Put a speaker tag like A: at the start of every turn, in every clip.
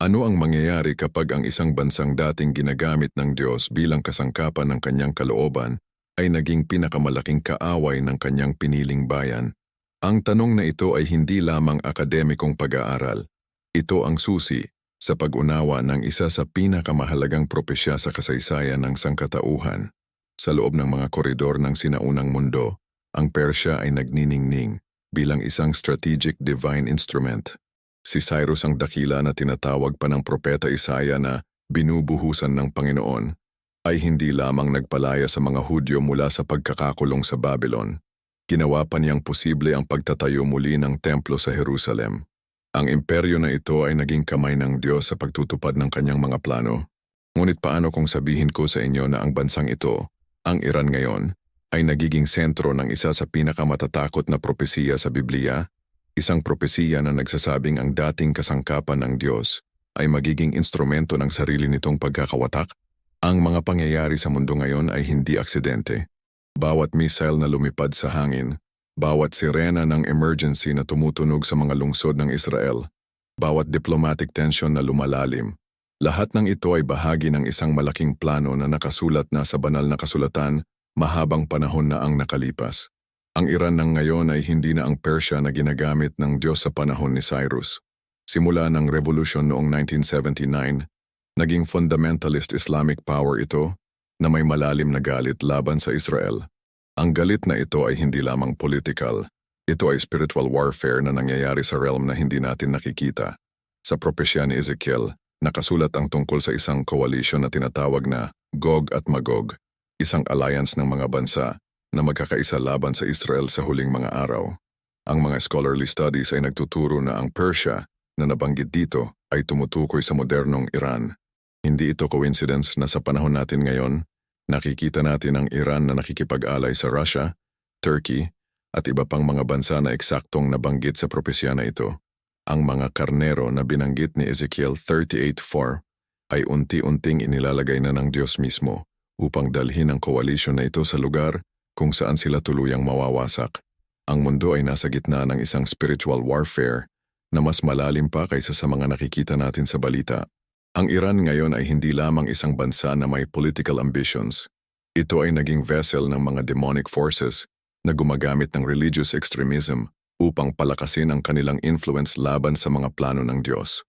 A: Ano ang mangyayari kapag ang isang bansang dating ginagamit ng Diyos bilang kasangkapan ng kanyang kalooban ay naging pinakamalaking kaaway ng kanyang piniling bayan? Ang tanong na ito ay hindi lamang akademikong pag-aaral. Ito ang susi sa pag-unawa ng isa sa pinakamahalagang propesya sa kasaysayan ng sangkatauhan. Sa loob ng mga koridor ng sinaunang mundo, ang Persya ay nagniningning bilang isang strategic divine instrument. Si Cyrus ang dakila na tinatawag pa ng propeta Isaiah na binubuhusan ng Panginoon ay hindi lamang nagpalaya sa mga Hudyo mula sa pagkakakulong sa Babylon. Ginawa pa niyang posible ang pagtatayo muli ng templo sa Jerusalem. Ang imperyo na ito ay naging kamay ng Diyos sa pagtutupad ng kanyang mga plano. Ngunit paano kung sabihin ko sa inyo na ang bansang ito, ang Iran ngayon, ay nagiging sentro ng isa sa pinakamatatakot na propesiya sa Biblia Isang propesiya na nagsasabing ang dating kasangkapan ng Diyos ay magiging instrumento ng sarili nitong pagkakawatak. Ang mga pangyayari sa mundo ngayon ay hindi aksidente. Bawat missile na lumipad sa hangin, bawat sirena ng emergency na tumutunog sa mga lungsod ng Israel, bawat diplomatic tension na lumalalim, lahat ng ito ay bahagi ng isang malaking plano na nakasulat na sa banal na kasulatan mahabang panahon na ang nakalipas. Ang Iran ng ngayon ay hindi na ang Persya na ginagamit ng Diyos sa panahon ni Cyrus. Simula ng revolution noong 1979, naging fundamentalist Islamic power ito na may malalim na galit laban sa Israel. Ang galit na ito ay hindi lamang political, ito ay spiritual warfare na nangyayari sa realm na hindi natin nakikita. Sa propesya ni Ezekiel, nakasulat ang tungkol sa isang coalition na tinatawag na Gog at Magog, isang alliance ng mga bansa na magkakaisa laban sa Israel sa huling mga araw. Ang mga scholarly studies ay nagtuturo na ang Persia na nabanggit dito ay tumutukoy sa modernong Iran. Hindi ito coincidence na sa panahon natin ngayon, nakikita natin ang Iran na nakikipag-alay sa Russia, Turkey, at iba pang mga bansa na eksaktong nabanggit sa propesya na ito. Ang mga karnero na binanggit ni Ezekiel 38.4 ay unti-unting inilalagay na ng Diyos mismo upang dalhin ang coalition na ito sa lugar kung saan sila tuluyang mawawasak. Ang mundo ay nasa gitna ng isang spiritual warfare na mas malalim pa kaysa sa mga nakikita natin sa balita. Ang Iran ngayon ay hindi lamang isang bansa na may political ambitions. Ito ay naging vessel ng mga demonic forces na gumagamit ng religious extremism upang palakasin ang kanilang influence laban sa mga plano ng Diyos.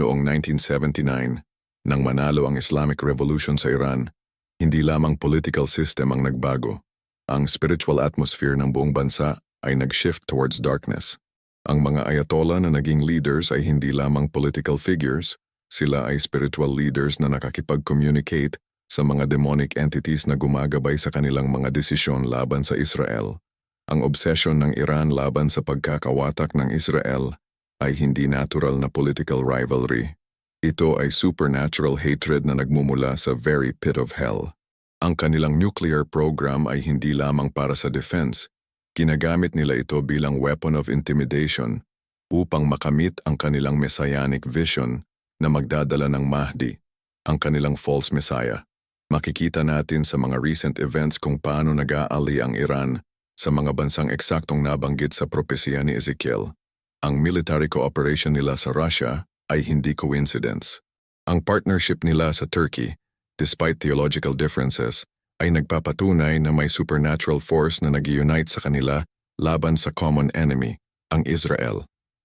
A: Noong 1979, nang manalo ang Islamic Revolution sa Iran, hindi lamang political system ang nagbago, ang spiritual atmosphere ng buong bansa ay nag-shift towards darkness. Ang mga ayatollah na naging leaders ay hindi lamang political figures, sila ay spiritual leaders na nakakipag-communicate sa mga demonic entities na gumagabay sa kanilang mga desisyon laban sa Israel. Ang obsession ng Iran laban sa pagkakawatak ng Israel ay hindi natural na political rivalry. Ito ay supernatural hatred na nagmumula sa very pit of hell. Ang kanilang nuclear program ay hindi lamang para sa defense. Ginagamit nila ito bilang weapon of intimidation upang makamit ang kanilang messianic vision na magdadala ng Mahdi, ang kanilang false messiah. Makikita natin sa mga recent events kung paano nag-aali ang Iran sa mga bansang eksaktong nabanggit sa propesya ni Ezekiel. Ang military cooperation nila sa Russia ay hindi coincidence. Ang partnership nila sa Turkey despite theological differences, ay nagpapatunay na may supernatural force na nag unite sa kanila laban sa common enemy, ang Israel.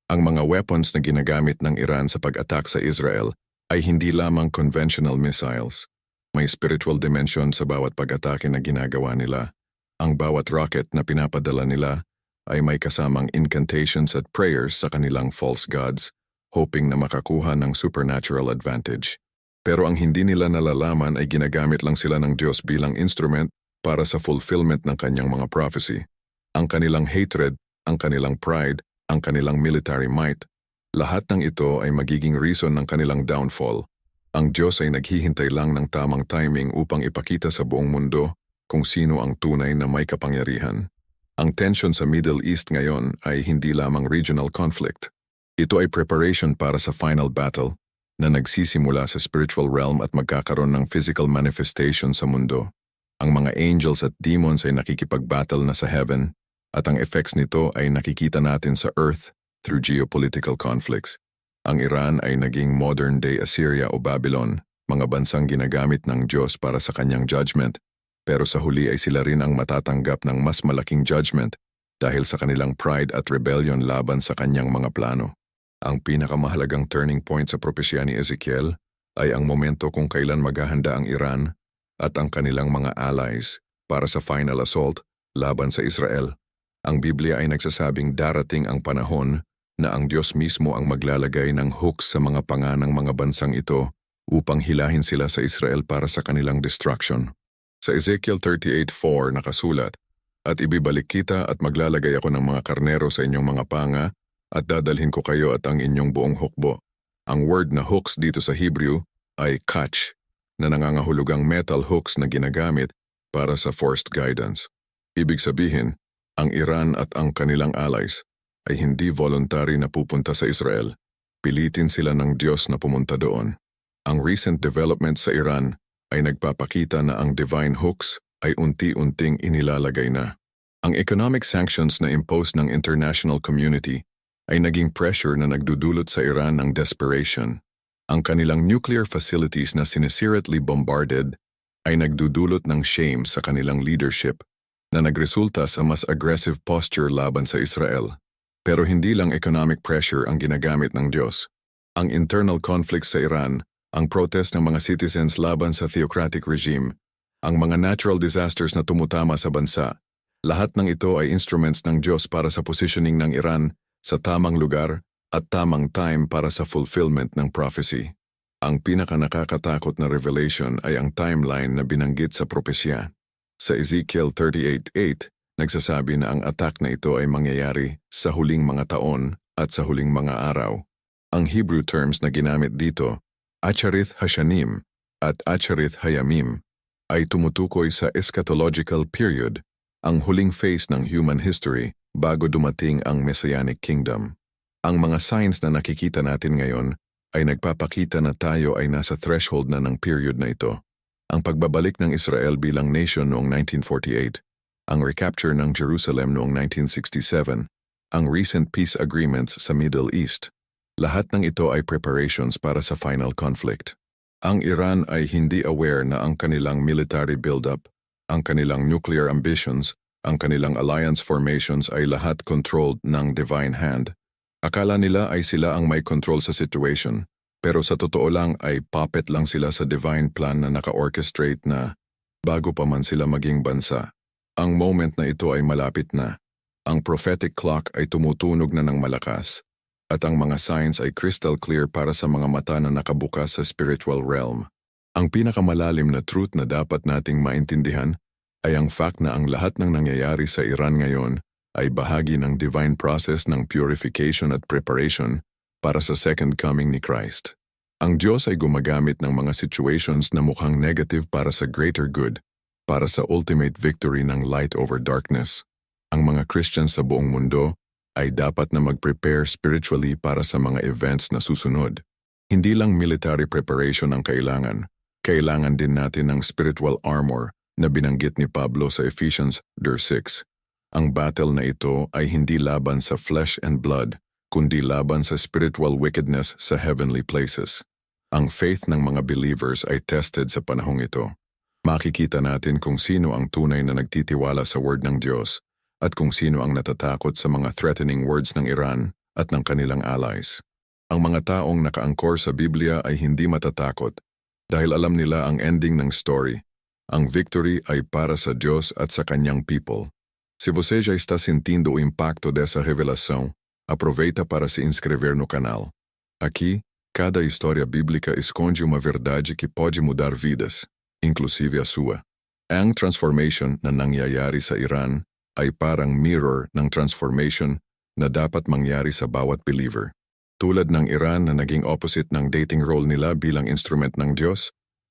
A: Ang mga weapons na ginagamit ng Iran sa pag-attack sa Israel ay hindi lamang conventional missiles. May spiritual dimension sa bawat pag-atake na ginagawa nila. Ang bawat rocket na pinapadala nila ay may kasamang incantations at prayers sa kanilang false gods, hoping na makakuha ng supernatural advantage. Pero ang hindi nila nalalaman ay ginagamit lang sila ng Diyos bilang instrument para sa fulfillment ng kanyang mga prophecy. Ang kanilang hatred, ang kanilang pride, ang kanilang military might, lahat ng ito ay magiging reason ng kanilang downfall. Ang Diyos ay naghihintay lang ng tamang timing upang ipakita sa buong mundo kung sino ang tunay na may kapangyarihan. Ang tension sa Middle East ngayon ay hindi lamang regional conflict. Ito ay preparation para sa final battle na nagsisimula sa spiritual realm at magkakaroon ng physical manifestation sa mundo. Ang mga angels at demons ay nakikipag-battle na sa heaven at ang effects nito ay nakikita natin sa earth through geopolitical conflicts. Ang Iran ay naging modern-day Assyria o Babylon, mga bansang ginagamit ng Diyos para sa kanyang judgment, pero sa huli ay sila rin ang matatanggap ng mas malaking judgment dahil sa kanilang pride at rebellion laban sa kanyang mga plano. Ang pinakamahalagang turning point sa propesya ni Ezekiel ay ang momento kung kailan maghahanda ang Iran at ang kanilang mga allies para sa final assault laban sa Israel. Ang Biblia ay nagsasabing darating ang panahon na ang Diyos mismo ang maglalagay ng hooks sa mga panga ng mga bansang ito upang hilahin sila sa Israel para sa kanilang destruction. Sa Ezekiel 38.4 nakasulat, At ibibalik kita at maglalagay ako ng mga karnero sa inyong mga panga at dadalhin ko kayo at ang inyong buong hukbo. Ang word na hooks dito sa Hebrew ay catch, na nangangahulugang metal hooks na ginagamit para sa forced guidance. Ibig sabihin, ang Iran at ang kanilang allies ay hindi voluntary na pupunta sa Israel. Pilitin sila ng Diyos na pumunta doon. Ang recent development sa Iran ay nagpapakita na ang divine hooks ay unti-unting inilalagay na. Ang economic sanctions na imposed ng international community ay naging pressure na nagdudulot sa Iran ng desperation. Ang kanilang nuclear facilities na sinisirately bombarded ay nagdudulot ng shame sa kanilang leadership na nagresulta sa mas aggressive posture laban sa Israel. Pero hindi lang economic pressure ang ginagamit ng Diyos. Ang internal conflict sa Iran, ang protest ng mga citizens laban sa theocratic regime, ang mga natural disasters na tumutama sa bansa, lahat ng ito ay instruments ng Diyos para sa positioning ng Iran sa tamang lugar at tamang time para sa fulfillment ng prophecy. Ang pinakanakakatakot na revelation ay ang timeline na binanggit sa propesya. Sa Ezekiel 38.8, nagsasabi na ang attack na ito ay mangyayari sa huling mga taon at sa huling mga araw. Ang Hebrew terms na ginamit dito, Acharith Hashanim at Acharith Hayamim, ay tumutukoy sa eschatological period, ang huling phase ng human history bago dumating ang Messianic Kingdom. Ang mga signs na nakikita natin ngayon ay nagpapakita na tayo ay nasa threshold na ng period na ito. Ang pagbabalik ng Israel bilang nation noong 1948, ang recapture ng Jerusalem noong 1967, ang recent peace agreements sa Middle East, lahat ng ito ay preparations para sa final conflict. Ang Iran ay hindi aware na ang kanilang military buildup, ang kanilang nuclear ambitions, ang kanilang alliance formations ay lahat controlled ng divine hand. Akala nila ay sila ang may control sa situation, pero sa totoo lang ay puppet lang sila sa divine plan na naka-orchestrate na bago pa man sila maging bansa. Ang moment na ito ay malapit na. Ang prophetic clock ay tumutunog na ng malakas at ang mga signs ay crystal clear para sa mga mata na nakabukas sa spiritual realm. Ang pinakamalalim na truth na dapat nating maintindihan ay ang fact na ang lahat ng nangyayari sa Iran ngayon ay bahagi ng divine process ng purification at preparation para sa second coming ni Christ. Ang Diyos ay gumagamit ng mga situations na mukhang negative para sa greater good, para sa ultimate victory ng light over darkness. Ang mga Christians sa buong mundo ay dapat na mag-prepare spiritually para sa mga events na susunod. Hindi lang military preparation ang kailangan, kailangan din natin ng spiritual armor na binanggit ni Pablo sa Ephesians 6. Ang battle na ito ay hindi laban sa flesh and blood, kundi laban sa spiritual wickedness sa heavenly places. Ang faith ng mga believers ay tested sa panahong ito. Makikita natin kung sino ang tunay na nagtitiwala sa word ng Diyos at kung sino ang natatakot sa mga threatening words ng Iran at ng kanilang allies. Ang mga taong nakaangkor sa Biblia ay hindi matatakot dahil alam nila ang ending ng story. Ang victory ay para sa Diyos at sa kanyang people. Se você já está sentindo o impacto dessa revelação, aproveita para se inscrever no canal. Aqui, cada história bíblica esconde uma verdade que pode mudar vidas, inclusive a sua. Ang transformation na nangyayari sa Iran ay parang mirror ng transformation na dapat mangyari sa bawat believer. Tulad ng Iran na naging opposite ng dating role nila bilang instrument ng Diyos,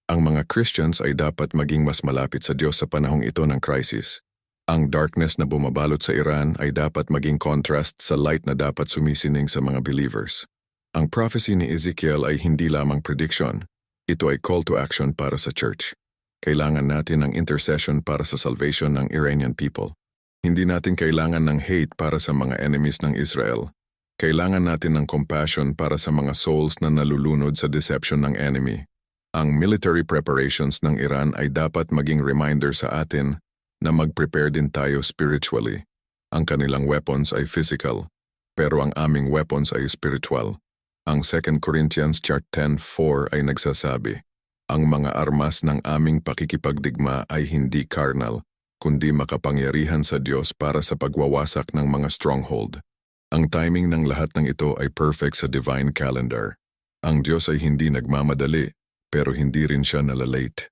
A: ang mga Christians ay dapat maging mas malapit sa Diyos sa panahong ito ng crisis. Ang darkness na bumabalot sa Iran ay dapat maging contrast sa light na dapat sumisining sa mga believers. Ang prophecy ni Ezekiel ay hindi lamang prediction, ito ay call to action para sa church. Kailangan natin ng intercession para sa salvation ng Iranian people. Hindi natin kailangan ng hate para sa mga enemies ng Israel. Kailangan natin ng compassion para sa mga souls na nalulunod sa deception ng enemy. Ang military preparations ng Iran ay dapat maging reminder sa atin na mag-prepare din tayo spiritually. Ang kanilang weapons ay physical, pero ang aming weapons ay spiritual. Ang 2 Corinthians chart 10.4 ay nagsasabi, Ang mga armas ng aming pakikipagdigma ay hindi carnal, kundi makapangyarihan sa Diyos para sa pagwawasak ng mga stronghold. Ang timing ng lahat ng ito ay perfect sa divine calendar. Ang Diyos ay hindi nagmamadali, pero hindi rin siya nalalate.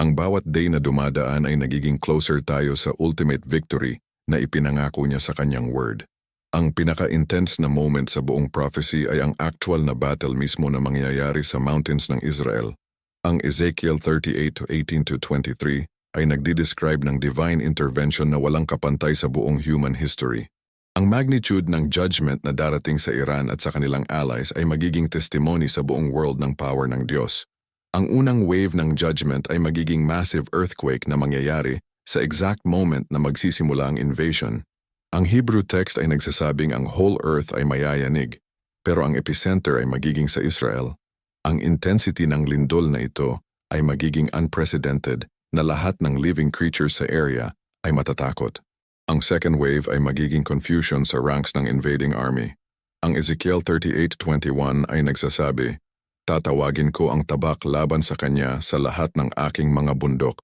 A: Ang bawat day na dumadaan ay nagiging closer tayo sa ultimate victory na ipinangako niya sa kanyang word. Ang pinaka-intense na moment sa buong prophecy ay ang actual na battle mismo na mangyayari sa mountains ng Israel. Ang Ezekiel 38-18-23 ay nagdi-describe ng divine intervention na walang kapantay sa buong human history. Ang magnitude ng judgment na darating sa Iran at sa kanilang allies ay magiging testimony sa buong world ng power ng Diyos. Ang unang wave ng judgment ay magiging massive earthquake na mangyayari sa exact moment na magsisimula ang invasion. Ang Hebrew text ay nagsasabing ang whole earth ay mayayanig, pero ang epicenter ay magiging sa Israel. Ang intensity ng lindol na ito ay magiging unprecedented na lahat ng living creatures sa area ay matatakot. Ang second wave ay magiging confusion sa ranks ng invading army. Ang Ezekiel 38.21 ay nagsasabi, Tatawagin ko ang tabak laban sa kanya sa lahat ng aking mga bundok.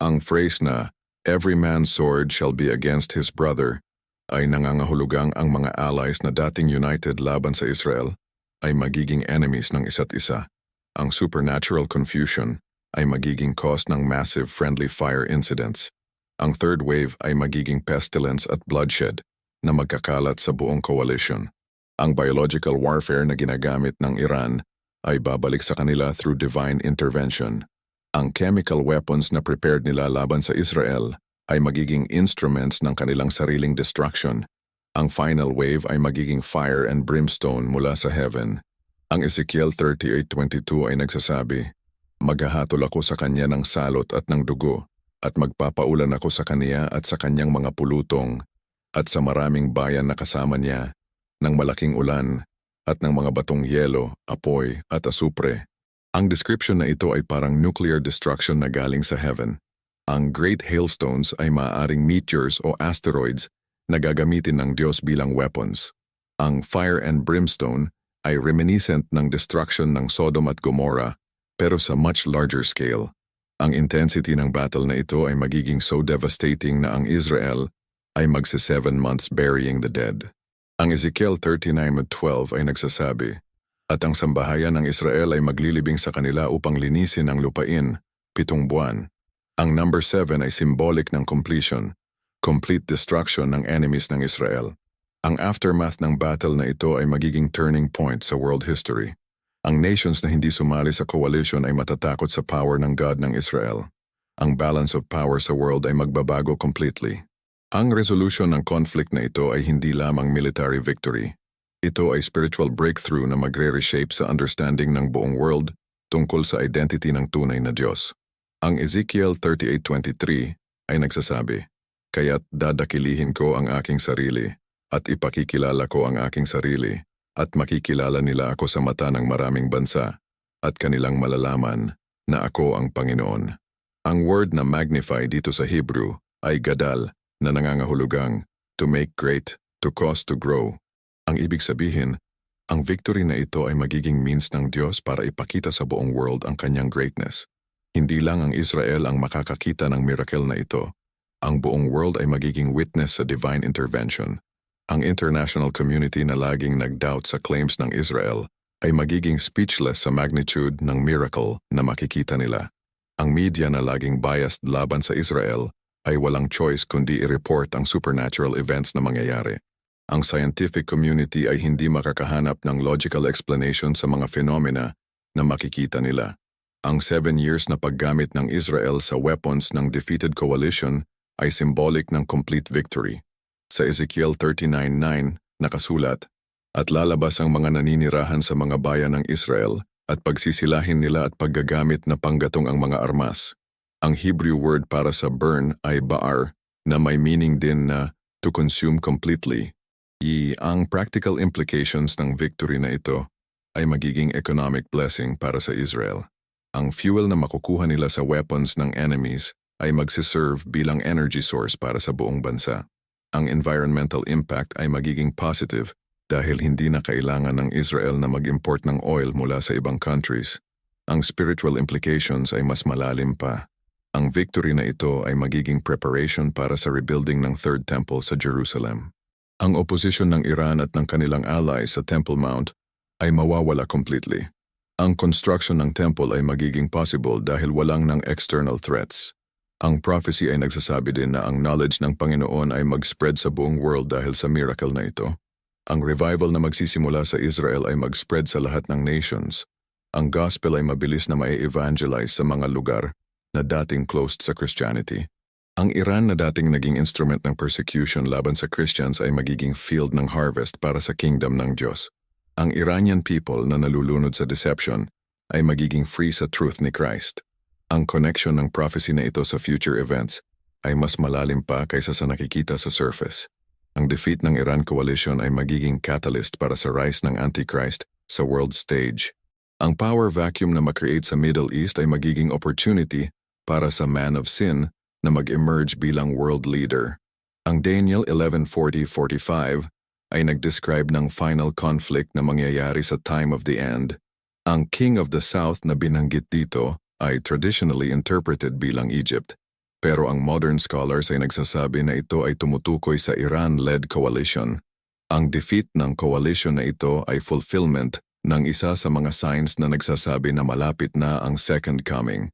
A: Ang phrase na, Every man's sword shall be against his brother, ay nangangahulugang ang mga allies na dating united laban sa Israel ay magiging enemies ng isa't isa. Ang supernatural confusion ay magiging cause ng massive friendly fire incidents. Ang third wave ay magiging pestilence at bloodshed na magkakalat sa buong coalition. Ang biological warfare na ginagamit ng Iran ay babalik sa kanila through divine intervention. Ang chemical weapons na prepared nila laban sa Israel ay magiging instruments ng kanilang sariling destruction. Ang final wave ay magiging fire and brimstone mula sa heaven. Ang Ezekiel 38.22 ay nagsasabi, Maghahatol ako sa kanya ng salot at ng dugo, at magpapaulan ako sa kaniya at sa kanyang mga pulutong, at sa maraming bayan na kasama niya, ng malaking ulan, at ng mga batong yelo, apoy, at asupre. Ang description na ito ay parang nuclear destruction na galing sa heaven. Ang great hailstones ay maaaring meteors o asteroids na gagamitin ng Diyos bilang weapons. Ang fire and brimstone ay reminiscent ng destruction ng Sodom at Gomorrah pero sa much larger scale. Ang intensity ng battle na ito ay magiging so devastating na ang Israel ay magsa seven months burying the dead. Ang Ezekiel 39.12 ay nagsasabi, At ang sambahayan ng Israel ay maglilibing sa kanila upang linisin ang lupain, pitong buwan. Ang number 7 ay symbolic ng completion, complete destruction ng enemies ng Israel. Ang aftermath ng battle na ito ay magiging turning point sa world history. Ang nations na hindi sumali sa coalition ay matatakot sa power ng God ng Israel. Ang balance of power sa world ay magbabago completely. Ang resolution ng conflict na ito ay hindi lamang military victory. Ito ay spiritual breakthrough na magre-reshape sa understanding ng buong world tungkol sa identity ng tunay na Diyos. Ang Ezekiel 38.23 ay nagsasabi, Kaya't dadakilihin ko ang aking sarili at ipakikilala ko ang aking sarili at makikilala nila ako sa mata ng maraming bansa at kanilang malalaman na ako ang Panginoon. Ang word na magnify dito sa Hebrew ay gadal na nangangahulugang to make great, to cause to grow. Ang ibig sabihin, ang victory na ito ay magiging means ng Diyos para ipakita sa buong world ang kanyang greatness. Hindi lang ang Israel ang makakakita ng miracle na ito. Ang buong world ay magiging witness sa divine intervention. Ang international community na laging nag-doubt sa claims ng Israel ay magiging speechless sa magnitude ng miracle na makikita nila. Ang media na laging biased laban sa Israel ay walang choice kundi i-report ang supernatural events na mangyayari. Ang scientific community ay hindi makakahanap ng logical explanation sa mga phenomena na makikita nila. Ang seven years na paggamit ng Israel sa weapons ng defeated coalition ay symbolic ng complete victory. Sa Ezekiel 39.9 nakasulat, At lalabas ang mga naninirahan sa mga bayan ng Israel at pagsisilahin nila at paggagamit na panggatong ang mga armas. Ang Hebrew word para sa burn ay ba'ar na may meaning din na to consume completely. I ang practical implications ng victory na ito ay magiging economic blessing para sa Israel. Ang fuel na makukuha nila sa weapons ng enemies ay magsiserve bilang energy source para sa buong bansa. Ang environmental impact ay magiging positive dahil hindi na kailangan ng Israel na mag-import ng oil mula sa ibang countries. Ang spiritual implications ay mas malalim pa. Ang victory na ito ay magiging preparation para sa rebuilding ng Third Temple sa Jerusalem. Ang opposition ng Iran at ng kanilang allies sa Temple Mount ay mawawala completely. Ang construction ng temple ay magiging possible dahil walang ng external threats. Ang prophecy ay nagsasabi din na ang knowledge ng Panginoon ay mag-spread sa buong world dahil sa miracle na ito. Ang revival na magsisimula sa Israel ay mag-spread sa lahat ng nations. Ang gospel ay mabilis na mai-evangelize sa mga lugar na dating closed sa Christianity. Ang Iran na dating naging instrument ng persecution laban sa Christians ay magiging field ng harvest para sa kingdom ng Diyos. Ang Iranian people na nalulunod sa deception ay magiging free sa truth ni Christ. Ang connection ng prophecy na ito sa future events ay mas malalim pa kaysa sa nakikita sa surface. Ang defeat ng Iran coalition ay magiging catalyst para sa rise ng Antichrist sa world stage. Ang power vacuum na makreate sa Middle East ay magiging opportunity para sa man of sin na mag-emerge bilang world leader. Ang Daniel 11.40-45 ay nag-describe ng final conflict na mangyayari sa time of the end. Ang King of the South na binanggit dito ay traditionally interpreted bilang Egypt. Pero ang modern scholars ay nagsasabi na ito ay tumutukoy sa Iran-led coalition. Ang defeat ng coalition na ito ay fulfillment ng isa sa mga signs na nagsasabi na malapit na ang second coming.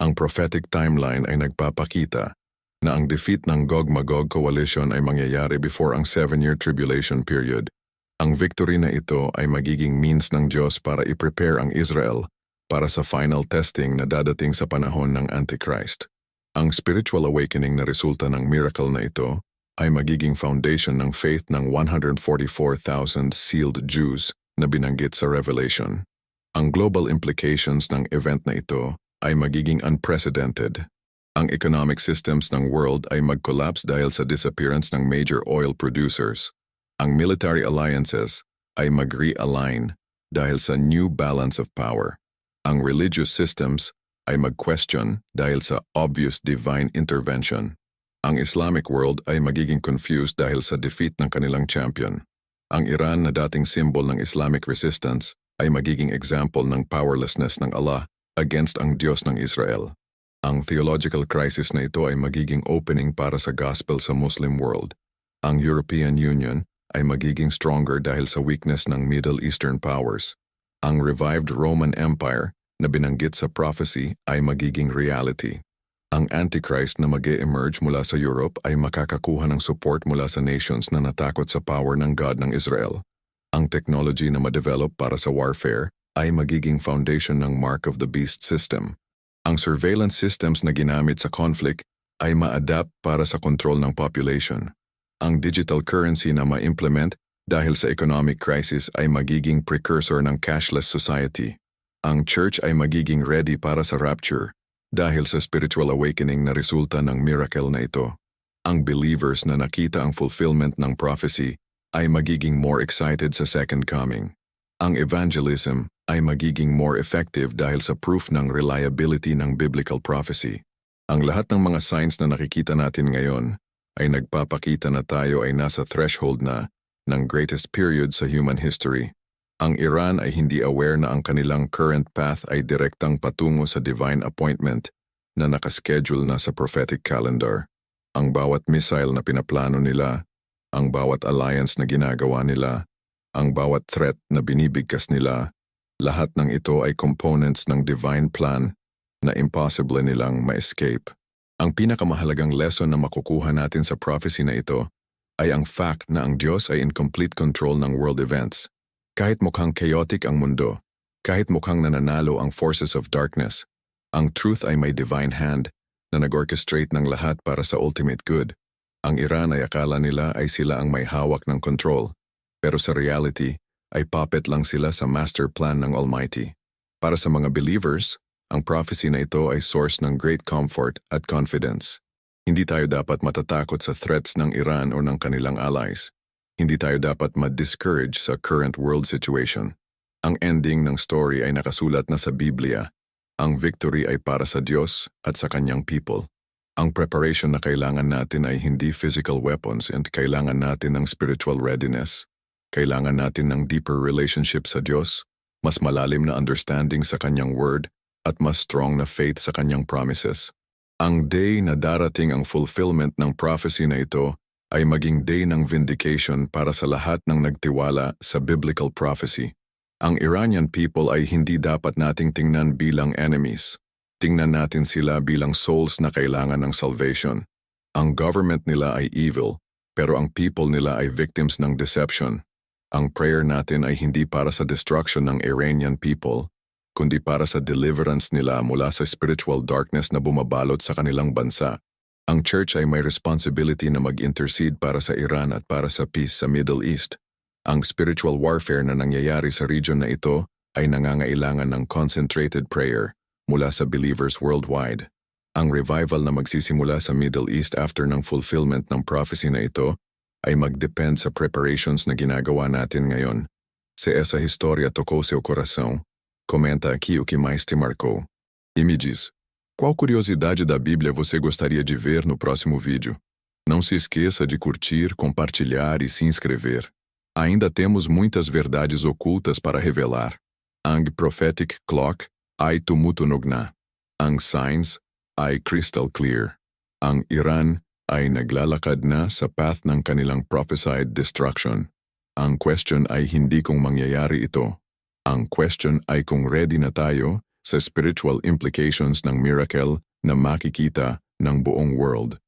A: Ang prophetic timeline ay nagpapakita na ang defeat ng Gog-Magog coalition ay mangyayari before ang seven-year tribulation period. Ang victory na ito ay magiging means ng Diyos para i-prepare ang Israel para sa final testing na dadating sa panahon ng Antichrist. Ang spiritual awakening na resulta ng miracle na ito ay magiging foundation ng faith ng 144,000 sealed Jews na binanggit sa Revelation. Ang global implications ng event na ito ay magiging unprecedented. Ang economic systems ng world ay mag-collapse dahil sa disappearance ng major oil producers. Ang military alliances ay mag-realign dahil sa new balance of power. Ang religious systems ay mag-question dahil sa obvious divine intervention. Ang Islamic world ay magiging confused dahil sa defeat ng kanilang champion. Ang Iran na dating symbol ng Islamic resistance ay magiging example ng powerlessness ng Allah against ang Diyos ng Israel. Ang theological crisis na ito ay magiging opening para sa gospel sa Muslim world. Ang European Union ay magiging stronger dahil sa weakness ng Middle Eastern powers. Ang revived Roman Empire na binanggit sa prophecy ay magiging reality. Ang Antichrist na mag emerge mula sa Europe ay makakakuha ng support mula sa nations na natakot sa power ng God ng Israel. Ang technology na ma-develop para sa warfare ay magiging foundation ng Mark of the Beast system. Ang surveillance systems na ginamit sa conflict ay ma-adapt para sa control ng population. Ang digital currency na ma-implement dahil sa economic crisis ay magiging precursor ng cashless society. Ang church ay magiging ready para sa rapture dahil sa spiritual awakening na resulta ng miracle na ito. Ang believers na nakita ang fulfillment ng prophecy ay magiging more excited sa second coming. Ang evangelism ay magiging more effective dahil sa proof ng reliability ng biblical prophecy. Ang lahat ng mga signs na nakikita natin ngayon ay nagpapakita na tayo ay nasa threshold na ng greatest period sa human history. Ang Iran ay hindi aware na ang kanilang current path ay direktang patungo sa divine appointment na nakaschedule na sa prophetic calendar. Ang bawat missile na pinaplano nila, ang bawat alliance na ginagawa nila, ang bawat threat na binibigkas nila lahat ng ito ay components ng divine plan na impossible nilang ma-escape. Ang pinakamahalagang lesson na makukuha natin sa prophecy na ito ay ang fact na ang Diyos ay in complete control ng world events. Kahit mukhang chaotic ang mundo, kahit mukhang nananalo ang forces of darkness, ang truth ay may divine hand na nag-orchestrate ng lahat para sa ultimate good. Ang Iran ay akala nila ay sila ang may hawak ng control, pero sa reality, ay puppet lang sila sa master plan ng Almighty. Para sa mga believers, ang prophecy na ito ay source ng great comfort at confidence. Hindi tayo dapat matatakot sa threats ng Iran o ng kanilang allies. hindi tayo dapat ma-discourage sa current world situation. Ang ending ng story ay nakasulat na sa Biblia. Ang victory ay para sa Diyos at sa kanyang people. Ang preparation na kailangan natin ay hindi physical weapons and kailangan natin ng spiritual readiness. Kailangan natin ng deeper relationship sa Diyos, mas malalim na understanding sa kanyang word, at mas strong na faith sa kanyang promises. Ang day na darating ang fulfillment ng prophecy na ito ay maging day ng vindication para sa lahat ng nagtiwala sa biblical prophecy. Ang Iranian people ay hindi dapat nating tingnan bilang enemies. Tingnan natin sila bilang souls na kailangan ng salvation. Ang government nila ay evil, pero ang people nila ay victims ng deception. Ang prayer natin ay hindi para sa destruction ng Iranian people, kundi para sa deliverance nila mula sa spiritual darkness na bumabalot sa kanilang bansa. Ang church ay may responsibility na mag-intercede para sa Iran at para sa peace sa Middle East. Ang spiritual warfare na nangyayari sa region na ito ay nangangailangan ng concentrated prayer mula sa believers worldwide. Ang revival na magsisimula sa Middle East after ng fulfillment ng prophecy na ito ay mag-depend sa preparations na ginagawa natin ngayon. Se essa história tocou seu coração, comenta aqui o que mais te marcou. E me diz, qual curiosidade da Bíblia você gostaria de ver no próximo vídeo? Não se esqueça de curtir, compartilhar e se inscrever. Ainda temos muitas verdades ocultas para revelar. Ang prophetic clock ay tumutunog na. Ang signs ay crystal clear. Ang Iran ay naglalakad na sa path ng kanilang prophesied destruction. Ang question ay hindi kung mangyayari ito. Ang question ay kung ready na tayo sa spiritual implications ng miracle na makikita ng buong world.